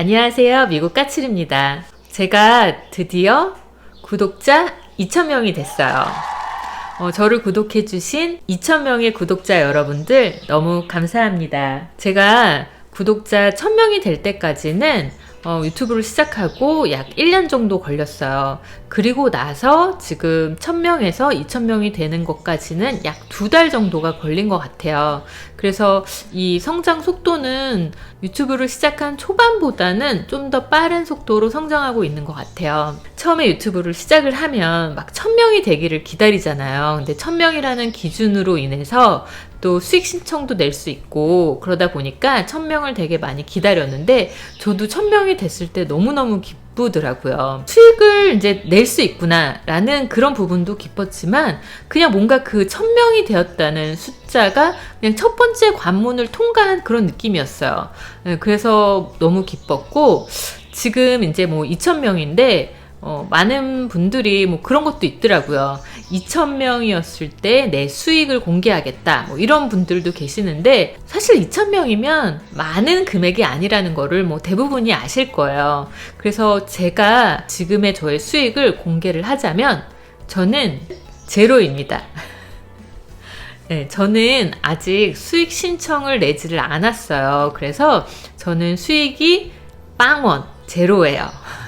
안녕하세요. 미국 까칠입니다. 제가 드디어 구독자 2,000명이 됐어요. 어, 저를 구독해주신 2,000명의 구독자 여러분들 너무 감사합니다. 제가 구독자 1,000명이 될 때까지는 어, 유튜브를 시작하고 약 1년 정도 걸렸어요. 그리고 나서 지금 1000명에서 2000명이 되는 것까지는 약 두 달 정도가 걸린 것 같아요. 그래서 이 성장 속도는 유튜브를 시작한 초반보다는 좀 더 빠른 속도로 성장하고 있는 것 같아요. 처음에 유튜브를 시작을 하면 막 1000명이 되기를 기다리잖아요. 근데 1000명이라는 기준으로 인해서 또 수익 신청도 낼 수 있고 그러다 보니까 1000명을 되게 많이 기다렸는데 저도 1000명이 됐을 때 너무너무 기쁘더라고요. 수익을 이제 낼 수 있구나라는 그런 부분도 기뻤지만 그냥 뭔가 그 1000명이 되었다는 숫자가 그냥 첫 번째 관문을 통과한 그런 느낌이었어요. 네, 그래서 너무 기뻤고 지금 이제 뭐 2000명인데 어, 많은 분들이 뭐 그런 것도 있더라고요. 2,000명이었을 때 내 수익을 공개하겠다. 뭐 이런 분들도 계시는데 사실 2,000명이면 많은 금액이 아니라는 거를 뭐 대부분이 아실 거예요. 그래서 제가 지금의 저의 수익을 공개를 하자면 저는 제로입니다. 네, 저는 아직 수익 신청을 내지를 않았어요. 그래서 저는 수익이 빵원, 제로예요.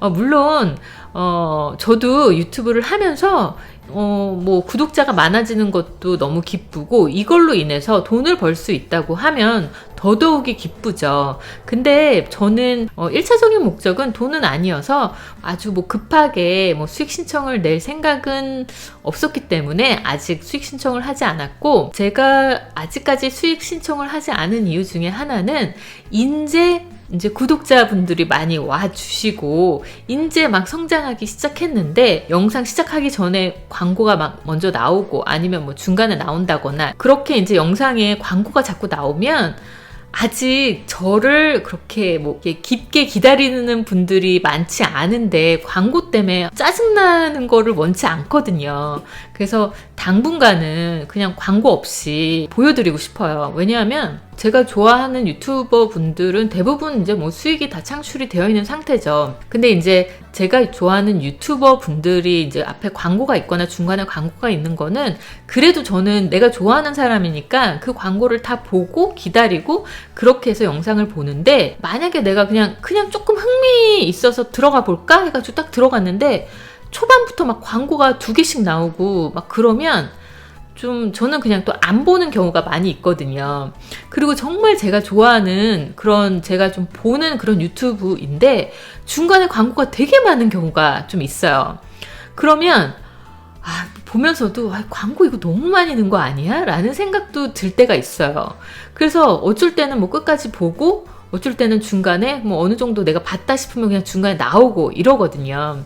어, 물론 어, 저도 유튜브를 하면서 어, 뭐, 구독자가 많아지는 것도 너무 기쁘고, 이걸로 인해서 돈을 벌 수 있다고 하면 더더욱이 기쁘죠. 근데 저는, 어, 1차적인 목적은 돈은 아니어서 아주 뭐 급하게 뭐 수익 신청을 낼 생각은 없었기 때문에 아직 수익 신청을 하지 않았고, 제가 아직까지 수익 신청을 하지 않은 이유 중에 하나는, 인제 이제 구독자분들이 많이 와주시고, 이제 막 성장하기 시작했는데, 영상 시작하기 전에 광고가 막 먼저 나오고, 아니면 뭐 중간에 나온다거나, 그렇게 이제 영상에 광고가 자꾸 나오면, 아직 저를 그렇게 뭐 깊게 기다리는 분들이 많지 않은데 광고 때문에 짜증나는 거를 원치 않거든요. 그래서 당분간은 그냥 광고 없이 보여드리고 싶어요. 왜냐하면 제가 좋아하는 유튜버 분들은 대부분 이제 뭐 수익이 다 창출이 되어 있는 상태죠. 근데 이제 제가 좋아하는 유튜버 분들이 이제 앞에 광고가 있거나 중간에 광고가 있는 거는 그래도 저는 내가 좋아하는 사람이니까 그 광고를 다 보고 기다리고 그렇게 해서 영상을 보는데 만약에 내가 그냥 그냥 조금 흥미 있어서 들어가 볼까 해가지고 딱 들어갔는데 초반부터 막 광고가 두 개씩 나오고 막 그러면 좀 저는 그냥 또 안 보는 경우가 많이 있거든요. 그리고 정말 제가 좋아하는 그런 제가 좀 보는 그런 유튜브인데 중간에 광고가 되게 많은 경우가 좀 있어요. 그러면 아, 보면서도 아, 광고 이거 너무 많이 넣은 거 아니야? 라는 생각도 들 때가 있어요. 그래서 어쩔 때는 뭐 끝까지 보고 어쩔 때는 중간에 뭐 어느 정도 내가 봤다 싶으면 그냥 중간에 나오고 이러거든요.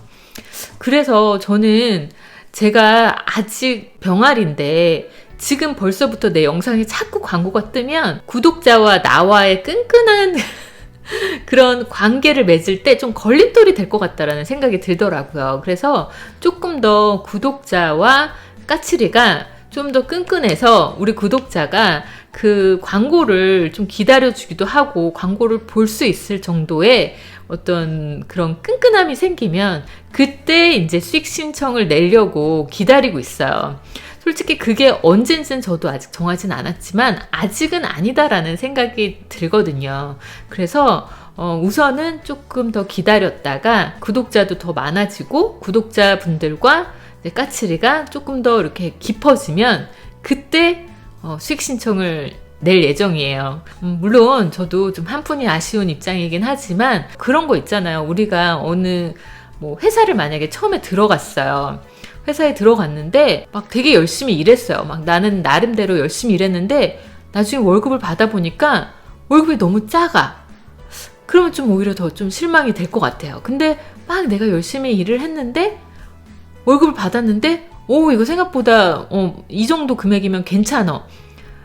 그래서 저는 제가 아직 병아리인데 지금 벌써부터 내 영상에 자꾸 광고가 뜨면 구독자와 나와의 끈끈한 그런 관계를 맺을 때 좀 걸림돌이 될 것 같다라는 생각이 들더라고요. 그래서 조금 더 구독자와 까칠이가 좀 더 끈끈해서 우리 구독자가 그 광고를 좀 기다려주기도 하고 광고를 볼 수 있을 정도의 어떤 그런 끈끈함이 생기면 그때 이제 수익 신청을 내려고 기다리고 있어요. 솔직히 그게 언젠지는 저도 아직 정하진 않았지만 아직은 아니다라는 생각이 들거든요. 그래서 어, 우선은 조금 더 기다렸다가 구독자도 더 많아지고 구독자분들과 까칠이가 조금 더 이렇게 깊어지면 그때 어, 수익 신청을 낼 예정이에요. 음, 물론 저도 좀 한푼이 아쉬운 입장이긴 하지만 그런 거 있잖아요. 우리가 어느 뭐 회사를 만약에 처음에 들어갔어요. 회사에 들어갔는데 막 되게 열심히 일했어요. 막 나는 나름대로 열심히 일했는데 나중에 월급을 받아보니까 월급이 너무 작아. 그러면 좀 오히려 더 좀 실망이 될 것 같아요. 근데 막 내가 열심히 일을 했는데 월급을 받았는데 오 이거 생각보다 어, 이 정도 금액이면 괜찮아.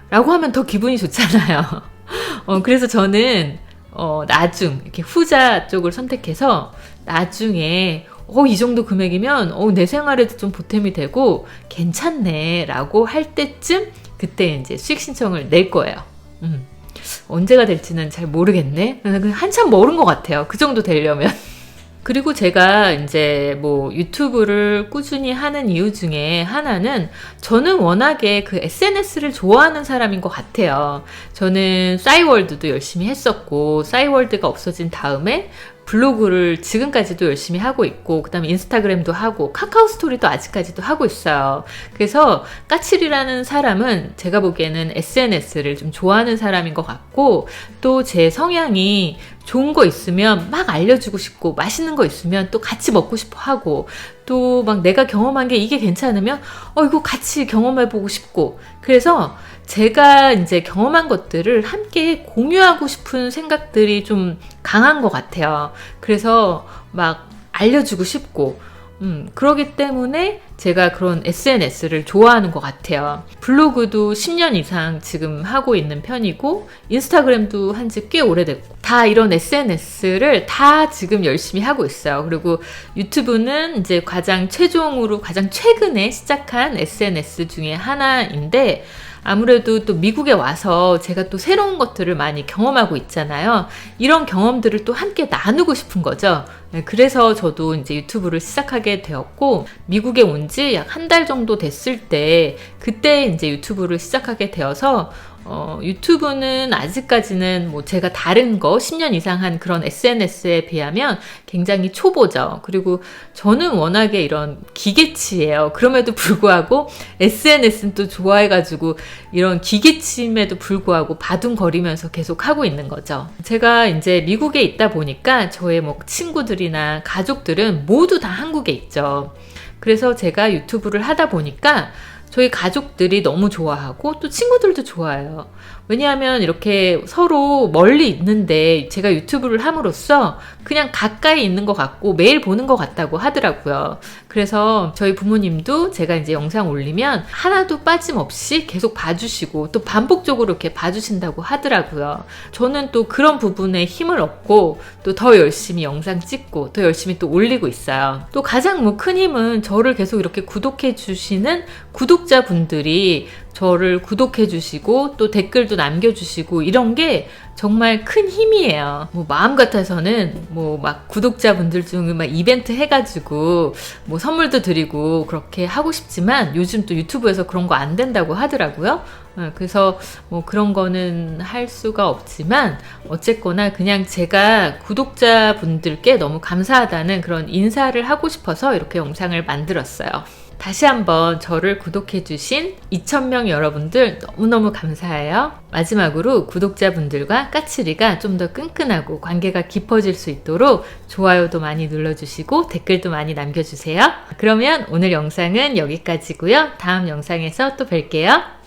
라고 하면 더 기분이 좋잖아요. 어, 그래서 저는 어, 나중 이렇게 후자 쪽을 선택해서 나중에 어, 이 정도 금액이면 어, 내 생활에도 좀 보탬이 되고 괜찮네 라고 할 때쯤 그때 이제 수익 신청을 낼 거예요. 음. 언제가 될지는 잘 모르겠네. 한참 멀은 것 같아요. 그 정도 되려면. 그리고 제가 이제 뭐 유튜브를 꾸준히 하는 이유 중에 하나는 저는 워낙에 그 SNS를 좋아하는 사람인 것 같아요. 저는 싸이월드도 열심히 했었고, 싸이월드가 없어진 다음에 블로그를 지금까지도 열심히 하고 있고, 그 다음에 인스타그램도 하고, 카카오 스토리도 아직까지도 하고 있어요. 그래서 까칠이라는 사람은 제가 보기에는 SNS를 좀 좋아하는 사람인 것 같고, 또 제 성향이 좋은 거 있으면 막 알려주고 싶고, 맛있는 거 있으면 또 같이 먹고 싶어 하고, 또 막 내가 경험한 게 이게 괜찮으면, 어, 이거 같이 경험해 보고 싶고, 그래서 제가 이제 경험한 것들을 함께 공유하고 싶은 생각들이 좀 강한 것 같아요. 그래서 막 알려주고 싶고, 음, 그러기 때문에 제가 그런 SNS를 좋아하는 것 같아요. 블로그도 10년 이상 지금 하고 있는 편이고, 인스타그램도 한 지 꽤 오래됐고, 다 이런 SNS를 다 지금 열심히 하고 있어요. 그리고 유튜브는 이제 가장 최종으로 가장 최근에 시작한 SNS 중에 하나인데, 아무래도 또 미국에 와서 제가 또 새로운 것들을 많이 경험하고 있잖아요. 이런 경험들을 또 함께 나누고 싶은 거죠. 네, 그래서 저도 이제 유튜브를 시작하게 되었고, 미국에 온 지 약 한 달 정도 됐을 때, 그때 이제 유튜브를 시작하게 되어서, 어, 유튜브는 아직까지는 뭐 제가 다른 거 10년 이상 한 그런 SNS에 비하면 굉장히 초보죠. 그리고 저는 워낙에 이런 기계치예요. 그럼에도 불구하고 SNS는 또 좋아해가지고 이런 기계치임에도 불구하고 바둥거리면서 계속 하고 있는 거죠. 제가 이제 미국에 있다 보니까 저의 뭐 친구들이나 가족들은 모두 다 한국에 있죠. 그래서 제가 유튜브를 하다 보니까 저희 가족들이 너무 좋아하고 또 친구들도 좋아해요. 왜냐하면 이렇게 서로 멀리 있는데 제가 유튜브를 함으로써 그냥 가까이 있는 것 같고 매일 보는 것 같다고 하더라고요. 그래서 저희 부모님도 제가 이제 영상 올리면 하나도 빠짐없이 계속 봐주시고 또 반복적으로 이렇게 봐주신다고 하더라고요. 저는 또 그런 부분에 힘을 얻고 또 더 열심히 영상 찍고 더 열심히 또 올리고 있어요. 또 가장 뭐 큰 힘은 저를 계속 이렇게 구독해 주시는 구독자분들이 저를 구독해 주시고 또 댓글도 남겨 주시고 이런 게 정말 큰 힘이에요. 뭐 마음 같아서는 뭐 막 구독자분들 중에 막 이벤트 해가지고 뭐 선물도 드리고 그렇게 하고 싶지만 요즘 또 유튜브에서 그런 거 안 된다고 하더라고요. 어, 그래서 뭐 그런 거는 할 수가 없지만 어쨌거나 그냥 제가 구독자분들께 너무 감사하다는 그런 인사를 하고 싶어서 이렇게 영상을 만들었어요. 다시 한번 저를 구독해주신 2,000명 여러분들 너무너무 감사해요. 마지막으로 구독자분들과 까칠이가 좀 더 끈끈하고 관계가 깊어질 수 있도록 좋아요도 많이 눌러주시고 댓글도 많이 남겨주세요. 그러면 오늘 영상은 여기까지고요. 다음 영상에서 또 뵐게요.